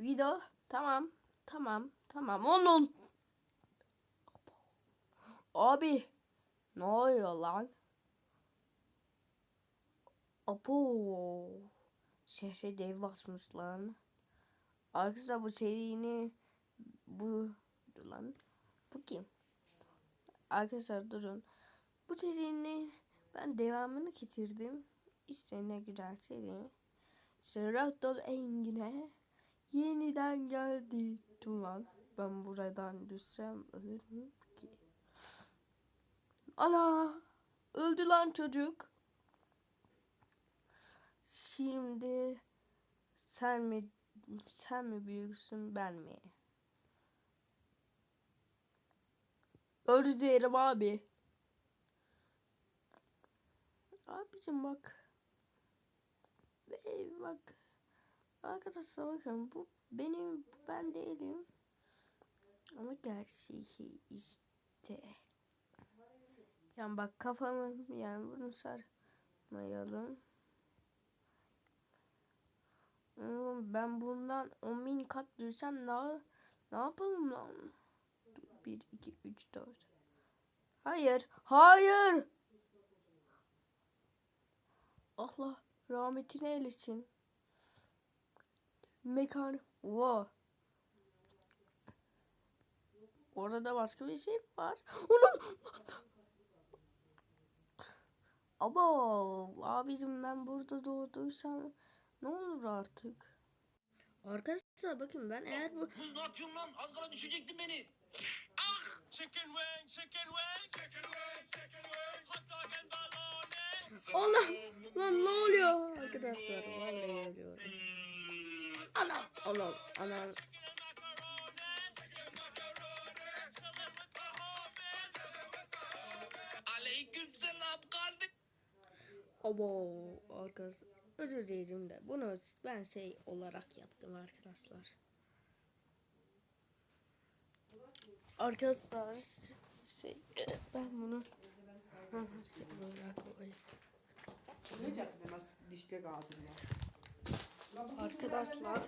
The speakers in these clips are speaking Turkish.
Video. Tamam. Tamam. Tamam. Onun. Abi. Ne oluyor lan? Apo. Şehre dev basmış lan. Arkadaşlar bu serinin bu dur lan. Bu kim? Arkadaşlar durun. Bu serinin ben devamını getirdim. İşte ne güzel seri. Serrattol Engin'e yeniden geldi. Dur. Ben buradan düşsem ölürüm ki. Ana! Öldü lan çocuk. Şimdi sen mi sen mi büyüksün ben mi? Öldü diyelim abi. Abicim bak. Ve bak. Arkadaşlar bakın bu benim ben değilim. Ama gerçeği işte. Yani bak kafamı yani bunu sarmayalım. Oğlum ben bundan 10 bin kat düşsem ne, ne yapalım lan? 1, 2, 3, 4. Hayır. Hayır. Allah rahmetine eylesin. Mekan. Wow. Orada başka bir şey var? Onun... Aba abicim ben burada doğduysam ne olur artık. Arkadaşlar bakın ben eğer bu Kız ne yapıyorsun lan? Az kala düşecektin beni. Ah! Chicken wing, chicken wing, chicken wing, chicken wing, hot dog and bologna. Allah lan ne oluyor arkadaşlar vallahi ölüyorum. Ana ana ana Chicken and macaroni, chicken and macaroni, chilling with the homies. Aleyküm selam kardeş. Abo arkadaşlar özür dilerim de bunu ben şey olarak yaptım arkadaşlar. Arkadaşlar şey ben bunu şey olarak koyayım. Ne demez dişte ağzında. Arkadaşlar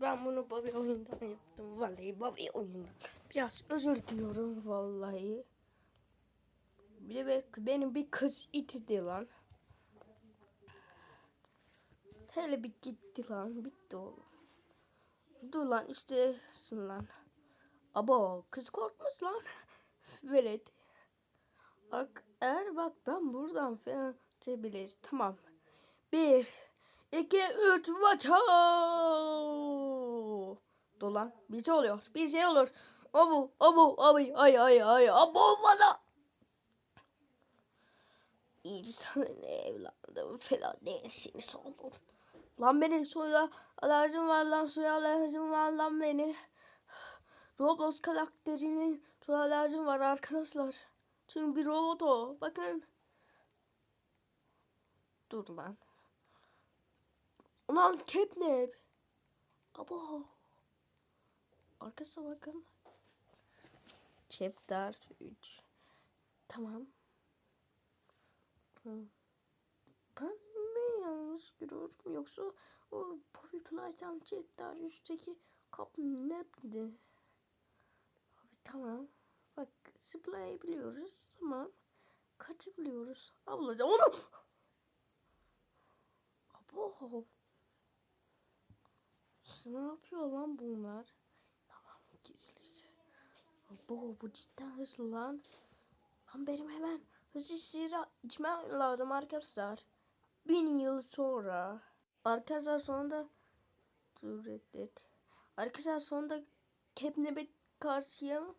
ben bunu Bobby oyundan yaptım. Vallahi Bobby oyundan. Biraz özür diliyorum vallahi. Bir de be- benim bir kız itirdi lan. Hele bir gitti lan. Bitti oğlum. Dur lan üstesin lan. Abo kız korkmuş lan. Velet. Eğer bak ben buradan falan çebilir. Tamam. Bir, iki, üç, vaço. Dolan. Bir şey oluyor. Bir şey olur. Abu, abu, abi, ay, ay, ay, abu bana. İnsanın evladım falan değilsiniz oğlum. Lan beni suya alerjim var lan suya alerjim var lan beni. Roblox karakterinin suya alerjim var arkadaşlar. Çünkü bir robot o. Bakın. Dur lan. Ulan Capnap. Abo. Arkasına bakın. Chapter 3. Tamam. Ben mi yanlış görüyorum yoksa o Poppy Playtime Chapter 3'teki Capnap'di. Abi tamam. Bak zıplayı biliyoruz. Tamam. Kaçı biliyoruz. Ablacığım onu. Abo. Ne yapıyor lan bunlar? Tamam gizlice. Abo bu cidden hızlı lan. Lan benim hemen hızlı sira içmem lazım arkadaşlar. Bin yıl sonra. Arkadaşlar sonunda dur reddet. Arkadaşlar sonunda Capnap'e karşıyım.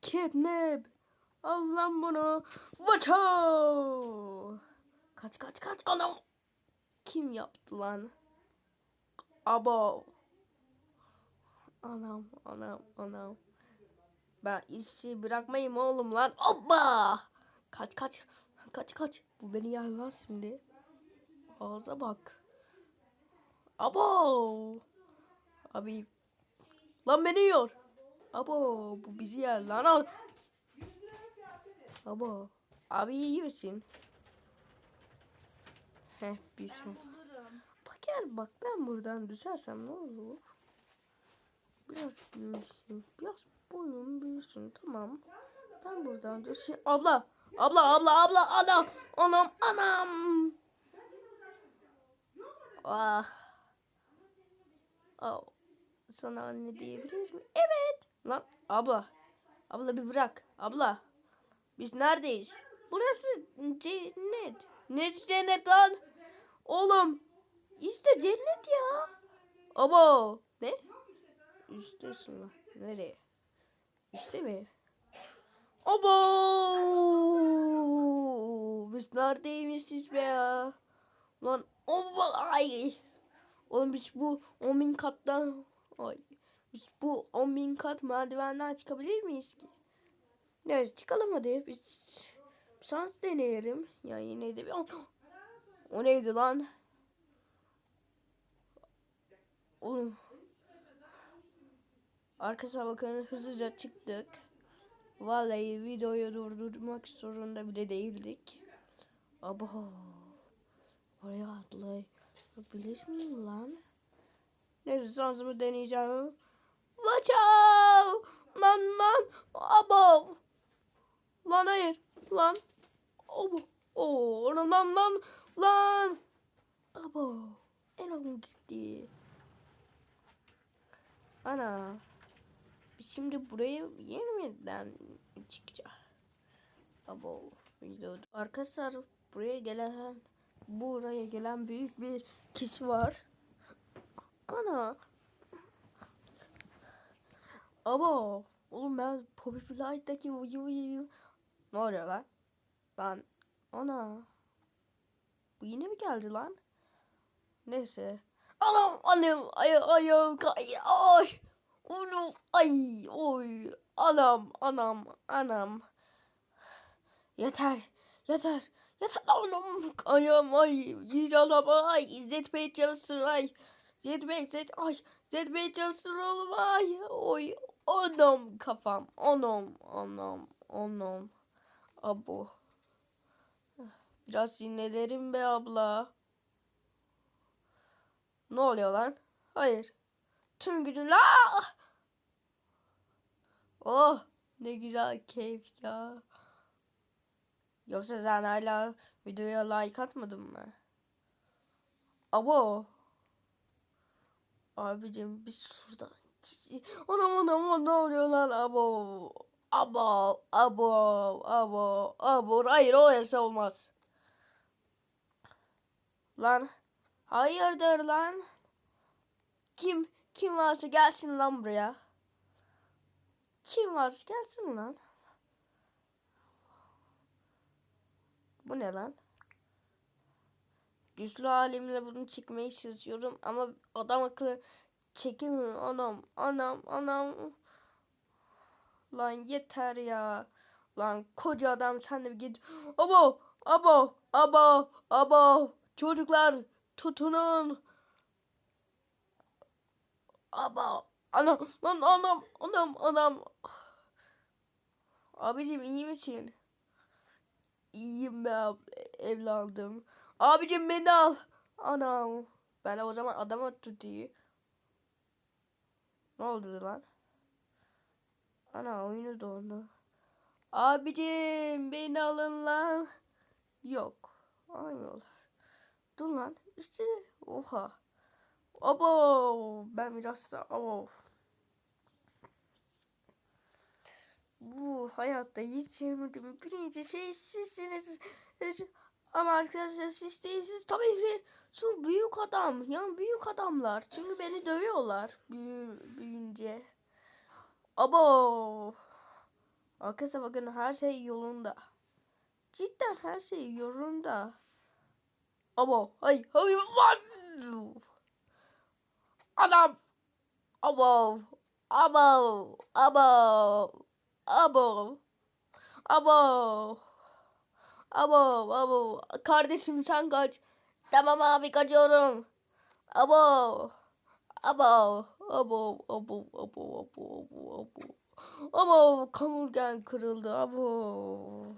Capnap. Al lan bunu. Vaço. Kaç kaç kaç. Anam. Kim yaptı lan? Abo. Anam anam anam. Ben işi bırakmayayım oğlum lan. Hoppa. Kaç kaç. Kaç kaç. Bu beni yer lan şimdi. Ağza bak. Abo. Abi. Lan beni yiyor. Abo bu bizi yer lan. Al. Abo. Abi iyi misin? Heh bir sen. Gel bak ben buradan düşersem ne olur? Biraz büyüsün. Biraz boyun büyüsün. Tamam. Ben buradan da şey... Abla. Abla abla abla anam. Anam. Ah. Oh. Sana anne diyebilir miyim? Evet. Lan abla. Abla bir bırak. Abla. Biz neredeyiz? Burası cennet. Ne cennet lan? Oğlum. İşte cennet ya. Abo. Ne? Üstesin lan. Nereye? Üste mi? Abo. Biz neredeymişiz be ya? Lan oba ay. Oğlum biz bu 10 bin kattan ay. Biz bu 10 bin kat merdivenden çıkabilir miyiz ki? Neyse çıkalım hadi. Biz şans deneyelim. Ya yine de bir... O neydi lan? Oğlum. Arkadaşlar bakın hızlıca çıktık. Vallahi videoyu durdurmak zorunda bile değildik. Abo. Oraya atlayabilir miyim lan? Neyse şansımı deneyeceğim. Watch out! Lan lan! Abo! Lan hayır! Lan! Abo! Oo, lan lan lan! Lan! Abo! Elom gitti. Ana. Biz şimdi buraya yeniden çıkacağız. Abo. Arkadaşlar buraya gelen buraya gelen büyük bir kişi var. Ana. Abo. Oğlum ben Poppy Play'daki videoyu ne oluyor lan? Lan. Ana. Bu yine mi geldi lan? Neyse. Anam annem ay ayağım kay ay. Onu ay oy anam anam anam. Yeter yeter yeter anam ayağım ay yiyeceğim ay zetmeye çalışsın ay. Zetmeye zet ay zetmeye çalışsın oğlum ay oy anam kafam anam anam anam. Abo. Biraz sinirlerim be abla. Ne oluyor lan? Hayır. Tüm gücünle. Ah! Oh ne güzel keyif ya. Yoksa sen hala videoya like atmadın mı? Abo. Abicim biz şuradan gitsi. Anam anam anam, ne oluyor lan abo. Abo abo abo abo. Hayır orası olmaz. Lan. Hayırdır lan? Kim kim varsa gelsin lan buraya. Kim varsa gelsin lan. Bu ne lan? Güçlü halimle bunu çekmeye çalışıyorum ama adam akıllı çekemiyorum. Anam anam anam. Lan yeter ya. Lan koca adam sen de bir git. Abo abo abo abo. Çocuklar tutunun. Aba anam lan anam anam anam. Abicim iyi misin? İyiyim be ab- evladım. Abicim beni al. Anam. Ben o zaman adama tutayım. Ne oldu lan? Ana oyunu dondu. Abicim beni alın lan. Yok. Almıyorlar. Dur lan. İşte oha. Abo ben biraz da abo. Bu hayatta hiç yemedim. Birinci şey sizsiniz. Ama arkadaşlar siz değilsiniz. Tabii ki şu büyük adam. Yani büyük adamlar. Çünkü beni dövüyorlar. Büyü, büyünce. Abo. Arkadaşlar bakın her şey yolunda. Cidden her şey yolunda. Abo. Hay. Hay. Adam. Abo. Abo. Abo. Abo. Abo. Abo. Abo. Kardeşim sen kaç. Tamam abi kaçıyorum. Abo. Abo. Abo. Abo. Abo. Abo. Abo. Abo. Abo. Kamurgen kırıldı. Abo.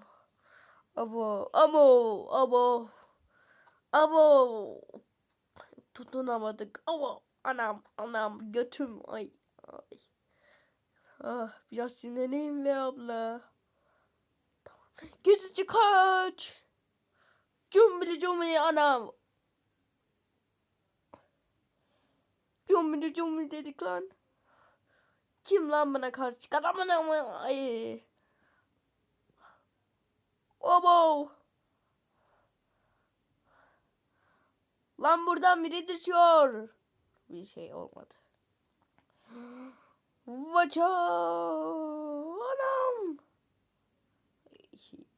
Abo. Abo. Abo. Abo. Tutunamadık. Abo. Anam. Anam. Götüm. Ay. Ay. Ah, biraz sinirleneyim be abla. Tamam. Gözücü kaç. Cumbili cumbili anam. Cumbili cumbili dedik lan. Kim lan bana karşı çıkar aman aman ay. Obo. Lan buradan biri düşüyor. Bir şey olmadı. Vaça. Anam.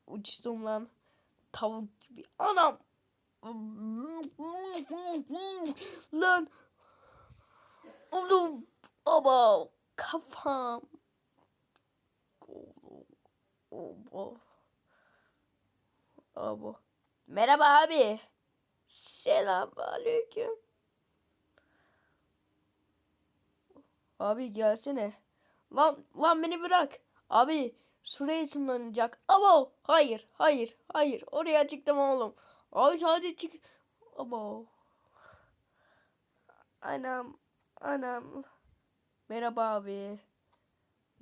Uçtum lan. Tavuk gibi. Anam. Lan. Oğlum. Baba. Kafam. Obo. Obo. Merhaba abi. Selam aleyküm. Abi gelsene. Lan lan beni bırak. Abi şuraya ısınlanacak. Abo hayır hayır hayır oraya çıktım oğlum. Abi sadece çık. Abo. Anam anam. Merhaba abi.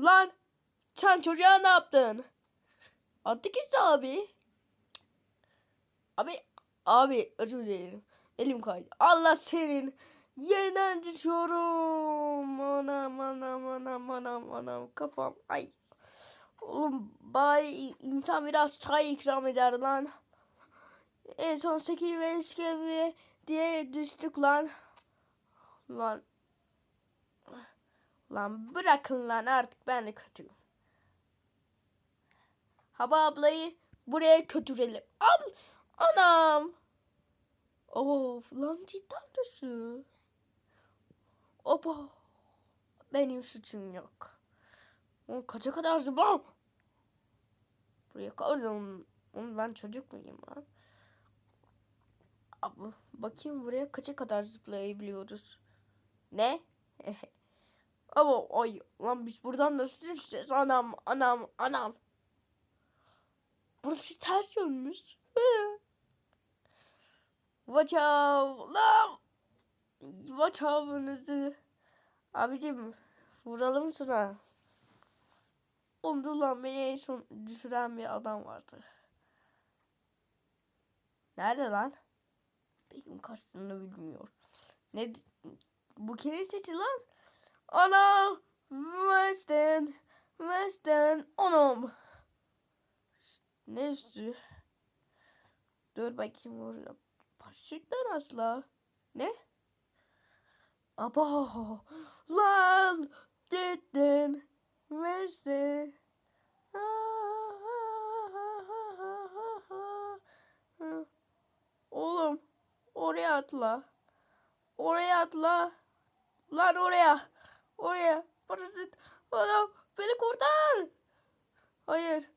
Lan sen çocuğa ne yaptın? Attık işte abi. Abi abi özür dilerim. Elim kaydı. Allah senin yeniden düşüyorum. Anam anam anam anam anam kafam. Ay. Oğlum bari insan biraz çay ikram eder lan. En son 8 ve eski diye düştük lan. Lan. Lan bırakın lan artık ben de kötüyüm. Hava ablayı buraya götürelim. Al. Anam. Of lan cidden düştü. Opa. Benim suçum yok. O kaça kadar zıbam. Buraya kaldım. Oğlum ben çocuk muyum lan? Abi, bakayım buraya kaça kadar zıplayabiliyoruz. Ne? Ama ay lan biz buradan nasıl düşeceğiz? Anam anam anam. Burası ters yönmüş. Watch out. Lan. Watch out'ınızı. Abicim vuralım şuna. Ondu lan beni en son düşüren bir adam vardı. Nerede lan? Benim karşısında bilmiyor. Ne bu kimin sesi lan? Ana! Western! Western! Anam! Ne üstü? Dur bakayım orada. Paraşütten asla. Ne? Aba! Lan! Gittin! Western! Oğlum oraya atla. Oraya atla. Lan oraya. Oraya. Parasit. Adam beni kurtar. Hayır.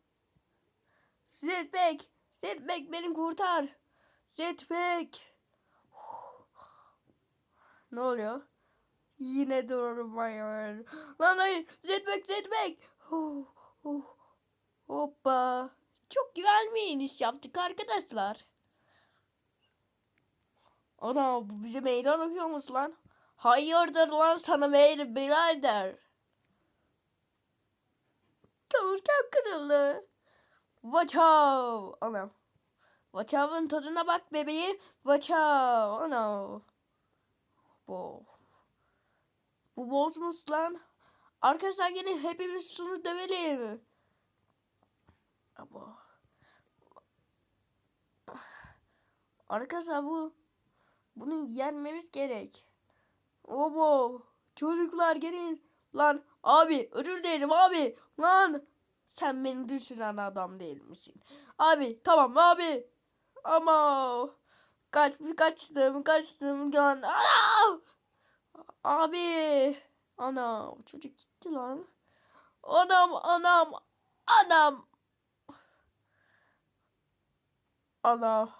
Zetbek. Zetbek beni kurtar. Zetbek. Ne oluyor? Yine durmuyor. Lan hayır. Oh, oh. Hoppa. Çok güzel bir iniş yaptık arkadaşlar. Ana bu bize meydan okuyormuş lan. Hayırdır lan sana meydan birader. Kavurken kırıldı. Vaçav. Anam. Vaçav'ın tadına bak bebeğim. Vaçav. Ana. Bu. Bu bozmuş lan. Arkadaşlar gelin hepimiz şunu dövelim. Ama. Arkadaşlar bu bunu yenmemiz gerek. Obo. Çocuklar gelin. Lan abi özür dilerim abi. Lan sen beni düşüren adam değil misin? Abi tamam abi. Ama kaç kaçtım kaçtım gön. Ana! Abi. Ana çocuk gitti lan. Anam anam anam. Anam.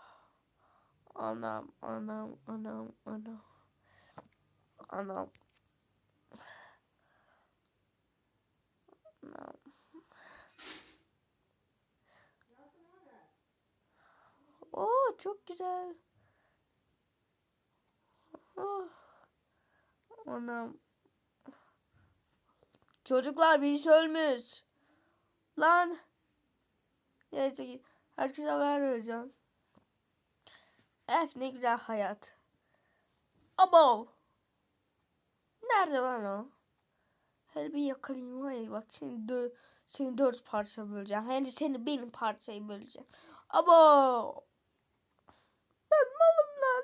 Anam anam anam anam. Anam. Anam. Çok güzel. Oh. Anam. Çocuklar birisi ölmüş. Lan. Neyse ki herkese haber vereceğim. Ef ne güzel hayat. Abo. Nerede lan o? Hele bir yakalayayım var ya bak seni, dö seni dört parça böleceğim. Hem de seni benim parçayı böleceğim. Abo. Ben malım lan.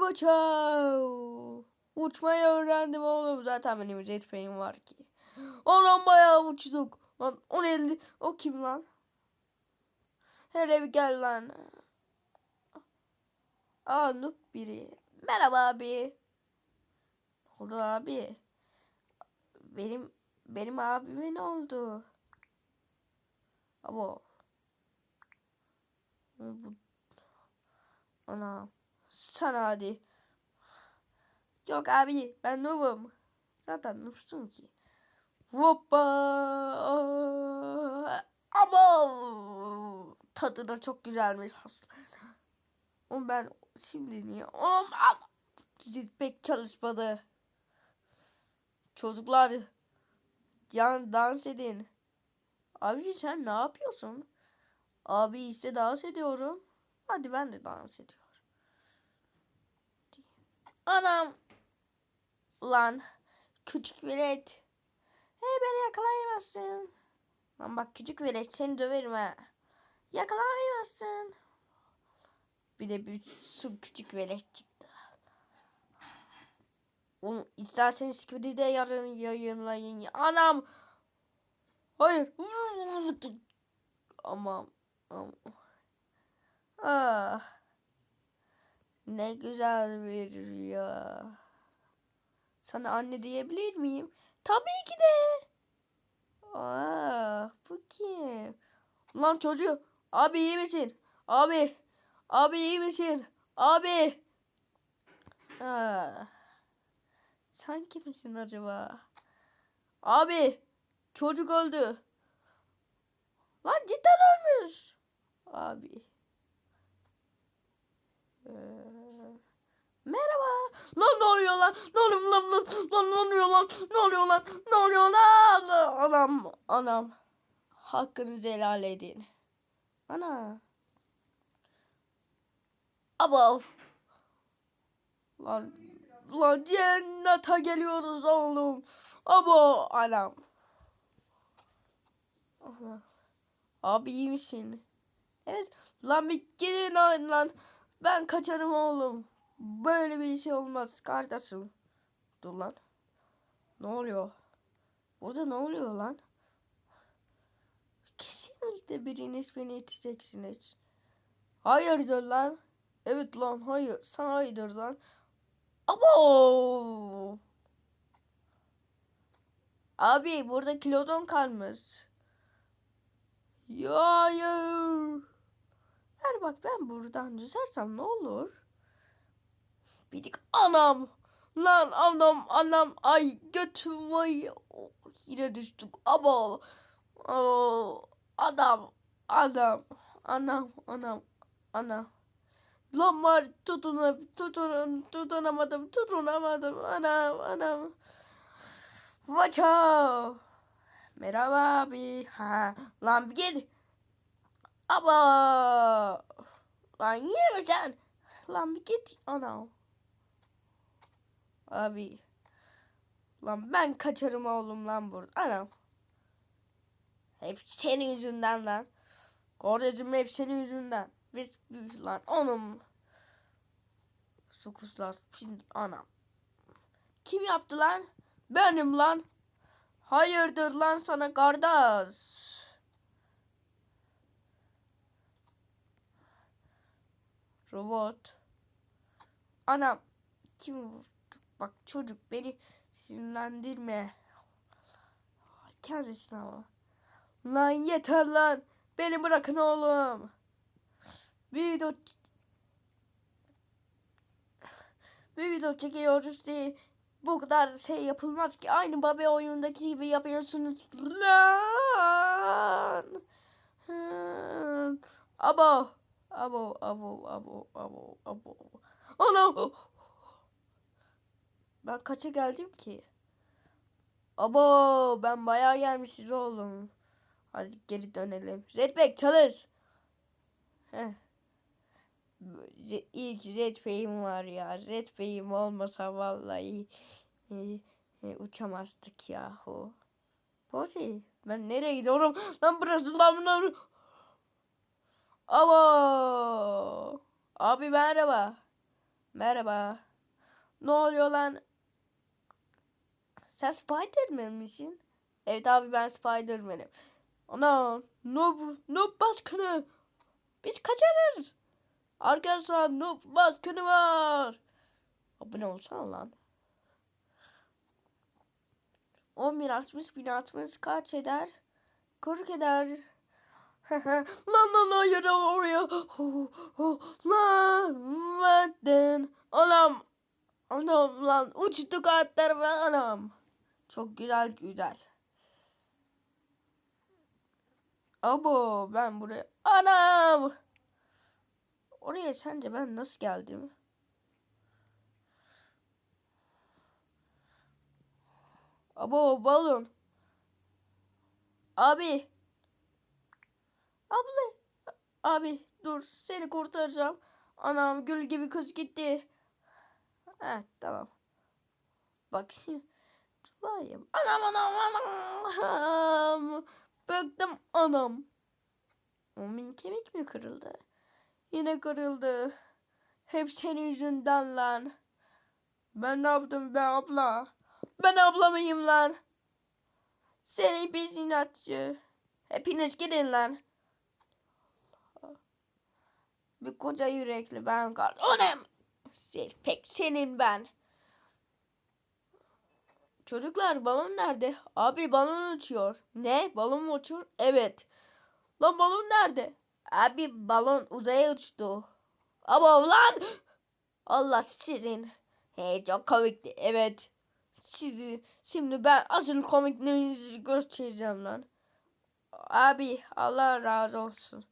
Vaçav. Uçmayı öğrendim oğlum. Zaten benim jetpack'im var ki. Oğlum bayağı uçtuk. Lan o ne? O kim lan? Hele bir gel lan. Aa noob biri. Merhaba abi. Ne oldu abi? Benim benim abime ne oldu? Abo. Bu ana sana hadi. Yok abi ben noobum. Zaten noobsun ki. Hoppa. Abo. Tadı da çok güzelmiş aslında. Oğlum ben şimdi niye? Oğlum. Zil pek çalışmadı. Çocuklar yan dans edin. Abi sen ne yapıyorsun? Abi ise dans ediyorum. Hadi ben de dans ediyorum. Anam. Lan küçük velet. Hey beni yakalayamazsın. Lan bak küçük velet seni döverim ha. Yakalayamazsın. Bir de bir su küçük velet çıktı. Oğlum isterseniz de yarın yayınlayın. Anam. Hayır. Aman. aman. Ah. Ne güzel bir rüya. Sana anne diyebilir miyim? Tabii ki de. Aa, bu kim? Lan çocuğu. Abi iyi misin? Abi. Abi iyi misin? Abi. Aa. Sen kimsin acaba? Abi. Çocuk öldü. Lan cidden ölmüş. Abi. Ee, merhaba. Lan ne oluyor lan? Ne oluyor lan? Lan, ne oluyor lan? Ne oluyor lan? Ne oluyor lan? Anam, anam. Hakkınızı helal edin. Ana. Abo. Lan, lan cennete geliyoruz oğlum. Abo, anam. Abi iyi misin? Evet. Lan bir gidin lan. Ben kaçarım oğlum. Böyle bir şey olmaz kardeşim. Dur lan. Ne oluyor? Burada ne oluyor lan? Kesinlikle biriniz beni iteceksiniz. Hayırdır lan? Evet lan hayır. Sen hayırdır lan. Abo! Abi burada kilodon kalmış. Ya hayır. Ver bak ben buradan düşersem ne olur? Bidik anam. Lan anam anam ay götüm ay. Oh, yine düştük. Abo. Oh, adam adam anam anam anam. Lan var tutun tutun tutunamadım tutunamadım anam anam. Vaça. Merhaba abi. Ha, lan bir gel. Aba. Lan yine sen? Lan bir git. Ana. Abi. Lan ben kaçarım oğlum lan burada. Anam. Hep senin yüzünden lan. Kardeşim hep senin yüzünden. Biz, biz lan onun. Sukuslar. Şimdi anam. Kim yaptı lan? Benim lan. Hayırdır lan sana kardeş? Robot. Anam. Kim vurdu? Bak çocuk beni sinirlendirme. Kendisi ama. Lan yeter lan. Beni bırakın oğlum. Video bir video çekiyoruz diye bu kadar şey yapılmaz ki. Aynı Babe oyundaki gibi yapıyorsunuz. Lan. Abo. Abo, abo, abo, abo, abo. Ana. Ben kaça geldim ki? Abo ben bayağı gelmişiz oğlum. Hadi geri dönelim. Redback çalış. Heh. İyi ki Redback'im var ya. Redback'im olmasa vallahi e, e, uçamazdık yahu. Bozi ben nereye gidiyorum? Lan burası lan bunlar. Abo. Abi merhaba. Merhaba. Ne oluyor lan? Sen Spiderman misin? Evet abi ben Spiderman'im. Ana noob, noob baskını. Biz kaçarız. Arkadaşlar noob baskını var. Abone olsana lan. 11 60 bin 60 kaç eder? 40 eder. lan lan yere oraya. Lan benden. Anam. Anam lan uçtu kartlar ve anam. Çok güzel güzel. Abo ben buraya. Anam. Oraya sence ben nasıl geldim? Abo balon. Abi. Abla. Abi dur seni kurtaracağım. Anam gül gibi kız gitti. Ha tamam. Bak şimdi. Ya. Anam anam anam. Bıktım anam. Onun kemik mi kırıldı? Yine kırıldı. Hep senin yüzünden lan. Ben ne yaptım be abla? Ben abla mıyım lan? Seni biz inatçı. Hepiniz gidin lan. Bir koca yürekli ben kaldım. O ne? Pek senin ben. Çocuklar balon nerede? Abi balon uçuyor. Ne? Balon mu uçuyor? Evet. Lan balon nerede? Abi balon uzaya uçtu. Ama lan! Allah sizin. Hey çok komikti. Evet. Sizi şimdi ben asıl komikliğinizi göstereceğim lan. Abi Allah razı olsun.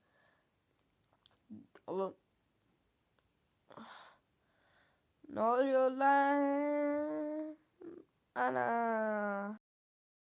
Oğlum. Ne oluyor lan? 安啦。